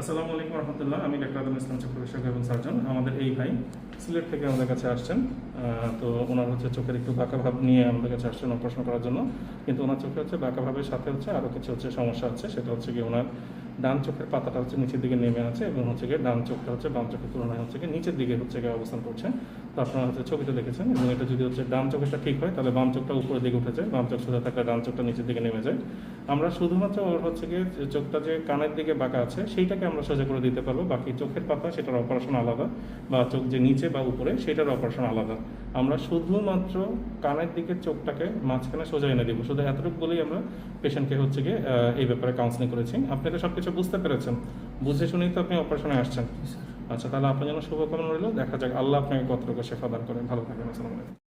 আসসালামু আলাইকুম রহমতুল্লাহ। আমি ডাক্তার আদম ইসলাম চক্ষু বিশেষজ্ঞ এবং সার্জন। আমাদের এই ভাই সিলেট থেকে আমাদের কাছে আসছেন। তো ওনার হচ্ছে চোখের একটু বাঁকা ভাব নিয়ে আমাদের কাছে আসছেন অপারেশন করার জন্য। কিন্তু ওনার চোখে হচ্ছে বাঁকা ভাবের সাথে হচ্ছে আরও কিছু হচ্ছে সমস্যা আছে। সেটা হচ্ছে কি ওনার ডান চোখের পাতাটা হচ্ছে নিচের দিকে নেমে আছে এবং হচ্ছে গিয়ে ডান চোখটা হচ্ছে বাম চোখের তুলনায় হচ্ছে গিয়ে নিচের দিকে হচ্ছে গিয়ে অবস্থান করছে। তো আপনারা হচ্ছে ছবিতে দেখেছেন এবং এটা যদি হচ্ছে ডান চোখেরটা ঠিক হয়, তাহলে বাম চোখটা উপরের দিকে উঠে যায়, বাম চোখ সোজা থাকলে ডান চোখটা নিচের দিকে নেমে যায়। আমরা শুধুমাত্র ওর হচ্ছে গিয়ে যে চোখটা যে কানের দিকে বাঁকা আছে, সেইটাকে আমরা সোজা করে দিতে পারব। বাকি চোখের পাতা সেটার অপারেশন আলাদা বা চোখ যে নিচে বা উপরে সেটার অপারেশন আলাদা। আমরা শুধুমাত্র কানের দিকে চোখটাকে মাঝখানে সোজা এনে দিব। শুধু এতটুকু বলেই আমরা পেশেন্টকে হচ্ছে গিয়ে এই ব্যাপারে কাউন্সিলিং করেছি। আপনি তো সব কিছু বুঝতে পেরেছেন। বুঝে শুনেই তো আপনি অপারেশনে আসছেন। আচ্ছা তাহলে আপনার জন্য শুভকামনা রইল। দেখা যাক আল্লাহ আপনাকে কতটুকু শেফা দান করেন। ভালো থাকেন আসসালামু আলাইকুম।